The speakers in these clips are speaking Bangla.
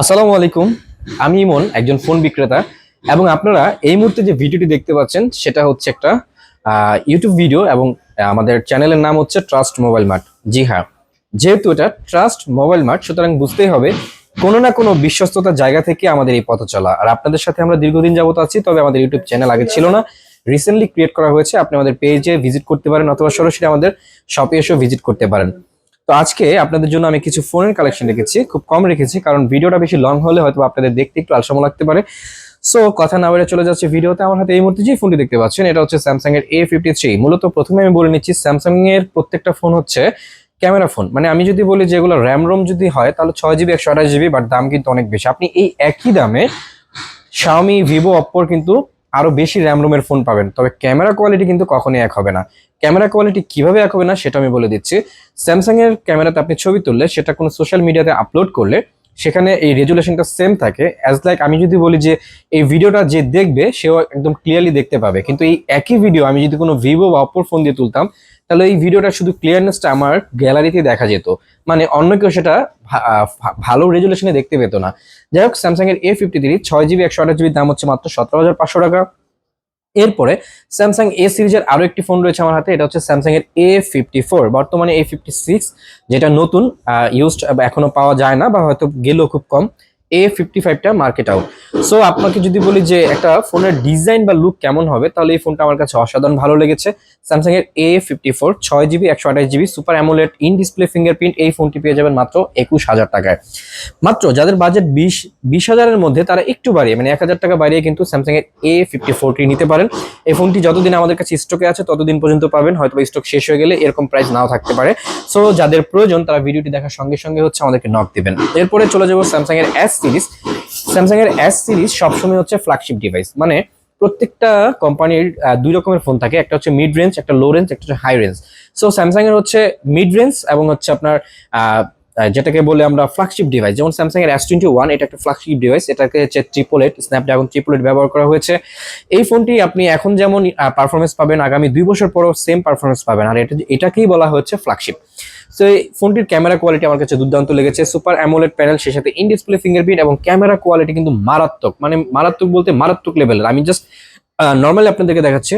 আসসালামু আলাইকুম। আমি ইমন, একজন ফোন বিক্রেতা। এবং আপনারা এই মুহূর্তে যে ভিডিওটি দেখতে পাচ্ছেন, সেটা হচ্ছে একটা ইউটিউব ভিডিও এবং আমাদের চ্যানেলের নাম হচ্ছে ট্রাস্ট মোবাইল মার্ট জি হ্যাঁ যেহেতু এটা ট্রাস্ট মোবাইল মার্ট সুতরাং বুঝতেই হবে, কোনো না কোনো বিশ্বস্ততার জায়গা থেকে আমাদের এই পথ চলা। আর আপনাদের সাথে আমরা দীর্ঘদিন যাবত আছি, তবে আমাদের ইউটিউব চ্যানেল আগে ছিল না। রিসেন্টলি ক্রিয়েট করা হয়েছে, আপনি আমাদের পেজে ভিজিট করতে পারেন, অথবা সরাসরি আমাদের শপে এসেও ভিজিট করতে পারেন। তো আজকে আপনাদের জন্য আমি কিছু ফোনের কালেকশন রেখেছি, খুব কম রেখেছি, কারণ ভিডিওটা বেশি লং হলে হয়তো আপনাদের দেখতে একটু আলসামো লাগতে পারে। সো কথা না বেড়ে চলে যাচ্ছে ভিডিওতে। আমার হাতে এই মুহূর্তে যে ফোনটি দেখতে পাচ্ছেন, এটা হচ্ছে স্যামসাং এর এ ফিফটি থ্রি মূলত প্রথমে আমি বলে নিচ্ছি স্যামসাং এর প্রত্যেকটা ফোন হচ্ছে ক্যামেরা ফোন। মানে আমি যদি বলি যেগুলো র্যাম রোম যদি হয়, তাহলে ছয় জিবি একশো আঠাশ জিবি বাট দাম কিন্তু অনেক বেশি। আপনি এই একই দামে শাওমি ভিভো অপ্পোর কিন্তু আরও বেশি র্যাম রোমের ফোন পাবেন। তবে ক্যামেরা কোয়ালিটি কিন্তু কখনোই এক হবে না। ক্যামেরা কোয়ালিটি কীভাবে এক হবে না, সেটা আমি বলে দিচ্ছি। স্যামসাংয়ের ক্যামেরাতে আপনি ছবি তুললে সেটা কোনো সোশ্যাল মিডিয়াতে আপলোড করলে সেখানে এই রেজুলেশনটা সেম থাকে। অ্যাজ লাইক আমি যদি বলি যে এই ভিডিওটা যে দেখবে, সেও একদম ক্লিয়ারলি দেখতে পাবে। কিন্তু এই একই ভিডিও আমি যদি কোনো ভিভো বা অপোর ফোন দিয়ে তুলতাম, তাহলে এই ভিডিওটা শুধু ক্লিয়ারনেসটা আমার গ্যালারিতে দেখা যেত। মানে অন্য কেউ সেটা ভালো রেজুলেশনে দেখতে পেত না। যাই হোক স্যামসাংয়ের এ ফিফটি থ্রি ছয় জিবি একশো আঠাশ জিবির দাম হচ্ছে মাত্র সতেরো হাজার পাঁচশো টাকা। এরপরে স্যামসাং এ সিরিজের আরও একটি ফোন রয়েছে আমার হাতে, এটা হচ্ছে স্যামসাং এর এ ফিফটি ফোর বর্তমানে এ ফিফটি সিক্স যেটা নতুন ইউজড এখনও পাওয়া যায় না, বা হয়তো গেলেও খুব কম এ ফিফটি ফাইভটা মার্কেট আউট সো আপনাকে যদি বলি যে একটা ফোনের ডিজাইন বা লুক কেমন হবে, তাহলে এই ফোনটা আমার কাছে অসাধারণ ভালো লেগেছে। স্যামসাং এর এ ফিফটি ফোর ছয় জিবি একশো আঠাশ GB super AMOLED in display fingerprint এই ফোনটি পেয়ে যাবেন মাত্র একুশ হাজার টাকায়। মাত্র যাদের বাজেট বিশ বিশ হাজারের মধ্যে তারা একটু বাড়িয়ে মানে এক হাজার টাকা বাড়িয়ে কিন্তু স্যামসাং এর এ ফিফটি ফোরটি নিতে পারেন। এই ফোনটি যতদিন আমাদের কাছে স্টকে আছে, ততদিন পর্যন্ত পাবেন হয়তো স্টক শেষ হয়ে গেলে এরকম প্রাইস নাও থাকতে পারে। সো যাদের প্রয়োজন, তারা ভিডিওটি দেখার সঙ্গে সঙ্গে হচ্ছে আমাদেরকে নক দিবেন। এরপরে চলে যাব স্যামসাং এর এস সিরিজ স্যামসাং এর এস সিরিজ সবসময় হচ্ছে ফ্ল্যাগশিপ ডিভাইস মানে প্রত্যেকটা কোম্পানির দুই রকমের ফোন থাকে। একটা হচ্ছে মিড রেঞ্জ একটা লো রেঞ্জ একটা হচ্ছে হাই রেঞ্জ সো স্যামসাং এর হচ্ছে মিড রেঞ্জ এবং হচ্ছে আপনার যেটাকে বলে আমরা ফ্ল্যাগশিপ ডিভাইস যেমন স্যামসাং এর এস টোয়েন্টি ওয়ান এটা একটা ফ্ল্যাগশিপ ডিভাইস এটাকে হচ্ছে triple eight Snapdragon triple eight ব্যবহার করা হয়েছে। এই ফোনটি আপনি এখন যেমন পারফরমেন্স পাবেন, আগামী দুই বছর পরও সেম পারফরমেন্স পাবেন। আর এটা এটাকেই বলা হচ্ছে ফ্ল্যাগশিপ সো এই ফোনটির ক্যামেরা কোয়ালিটি আমার কাছে দুর্দান্ত লেগেছে। সুপার অ্যামোলেড প্যানেল সে সাথে ইন ডিসপ্লে ফিঙ্গারপ্রিন্ট এবং ক্যামেরা কোয়ালিটি কিন্তু মারাত্মক মানে মারাত্মক বলতে মারাত্মক লেভেলের আমি জাস্ট নর্মালি আপনাদেরকে দেখাচ্ছি।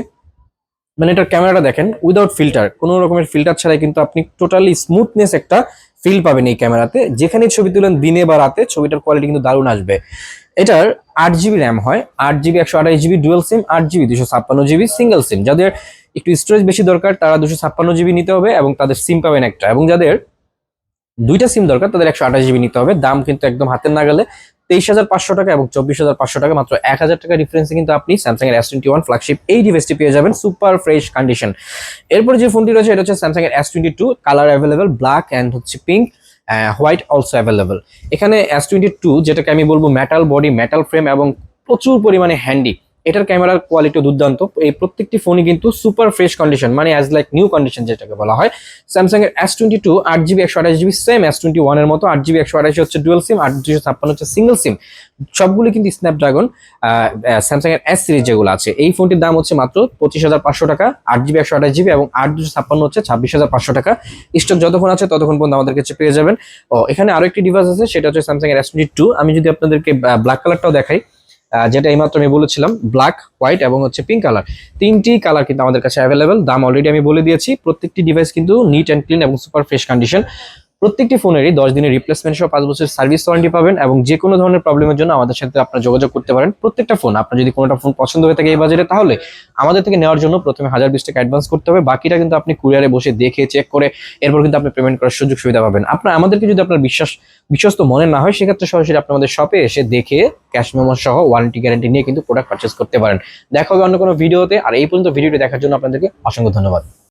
মানে এটার ক্যামেরাটা দেখেন উইদাউট ফিল্টার কোনো রকমের ফিল্টার ছাড়াই কিন্তু আপনি টোটালি স্মুথনেস একটা ফিল পাবেন এই ক্যামেরাতে। যেখানে ছবি তুলেন, দিনে বা রাতে ছবিটার কোয়ালিটি কিন্তু দারুণ আসবে। এটার আট জিবি র্যাম হয়, আট জিবি একশো আঠাশ জিবি ডুয়েল সিম আট জিবি দুশো ছাপ্পান্ন জিবি সিঙ্গেল সিম যাদের একটু স্টোরেজ বেশি দরকার, তারা দুশো ছাপ্পান্ন জিবি নিতে হবে এবং তাদের সিম পাবেন একটা। এবং যাদের দুইটা সিম দরকার, তাদের একশো আঠাশ জিবি নিতে হবে। দাম কিন্তু একদম হাতের নাগালে। তেইশ হাজার পাঁচশো টাকা এবং চব্বিশ হাজার পাঁচশো টাকা, মাত্র এক হাজার টাকা ডিফারেন্সে কিন্তু আপনি স্যামসাং এর এস টোয়েন্টি ওয়ান ফ্ল্যাগশিপ এই ডিভাইসটি পেয়ে যাবেন সুপার ফ্রেশ কন্ডিশন এরপর যে ফোনটি রয়েছে, এটা হচ্ছে স্যামসাং এর S twenty two colour available black and হচ্ছে পিঙ্ক হোয়াইট অলসো অ্যাভেলেবেল এখানে এস টোয়েন্টি টু যেটাকে আমি বলব মেটাল বডি মেটাল ফ্রেম এবং প্রচুর পরিমাণে হ্যান্ডি এটার ক্যামেরার কোয়ালিটি দুর্দান্ত। এই প্রত্যেকটি ফোনই কিন্তু সুপার ফ্রেশ কন্ডিশন মানে অ্যাজ লাইক নিউ কন্ডিশন যেটাকে বলা হয়। স্যামসাং এর এস টোয়েন্টি টু আট জিবি একশো আঠাশ জিবি সেম এস টোয়েন্টি ওয়ানের মতো, আট জিবি একশো আঠাশ হচ্ছে ডুয়েল সিম আট দুশো ছাপ্পান্ন হচ্ছে সিঙ্গেল সিম সবগুলি কিন্তু স্ন্যাপড্রাগন স্যামসাং এর এস সিরিজ যেগুলো আছে। এই ফোনটির দাম হচ্ছে মাত্র পঁচিশ হাজার পাঁচশো টাকা, আট জিবি একশো আঠাশ জিবি এবং আট দুশো ছাপ্পান্ন হচ্ছে ছাব্বিশ হাজার পাঁচশো টাকা। স্টক যতক্ষণ আছে ততক্ষণ পর্যন্ত আমাদের কাছে পেয়ে যাবেন। ও, এখানে আরও একটি ডিভাইস আছে, সেটা হচ্ছে স্যামসাং এর এস টোয়েন্টি টু আমি যদি আপনাদেরকে ব্ল্যাক কালারটাও দেখাই যেটা এইমাত্র আমি বলেছিলাম ব্ল্যাক হোয়াইট এবং হচ্ছে পিঙ্ক কালার তিনটি কালার কিন্তু আমাদের কাছে অ্যাভেলেবেল দাম অলরেডি আমি বলে দিয়েছি। প্রত্যেকটি ডিভাইস কিন্তু নিট অ্যান্ড ক্লিন এবং সুপার ফ্রেশ কন্ডিশন প্রত্যেকটি ফোনেরই দশ দিনের রিপ্লেসমেন্ট সহ পাঁচ বছরের সার্ভিস ওয়ারেন্টি পাবেন এবং যে কোনো ধরনের প্রবলেমের জন্য আমাদের সাথে আপনারা যোগাযোগ করতে পারেন। প্রত্যেকটা ফোন আপনার যদি কোনোটা ফোন পছন্দ হয়ে থাকে এই বাজারে তাহলে আমাদের থেকে নেওয়ার জন্য প্রথমে হাজার বিশ টাকা অ্যাডভান্স করতে হবে। বাকিটা কিন্তু আপনি কুরিয়ারে বসে দেখে চেক করে, এরপর কিন্তু আপনি পেমেন্ট করার সুযোগ সুবিধা পাবেন। আপনার, আমাদেরকে যদি আপনার বিশ্বাস, বিশ্বস্ত মনে না হয়, সেক্ষেত্রে সরাসরি আপনি আমাদের শপে এসে দেখে ক্যাশ মেমো সহ ওয়ারেন্টি গ্যারান্টি নিয়ে কিন্তু প্রোডাক্ট পারচেস করতে পারেন। দেখা হবে অন্য কোনো ভিডিওতে আর এই পর্যন্ত ভিডিওটি দেখার জন্য আপনাদেরকে অসংখ্য ধন্যবাদ।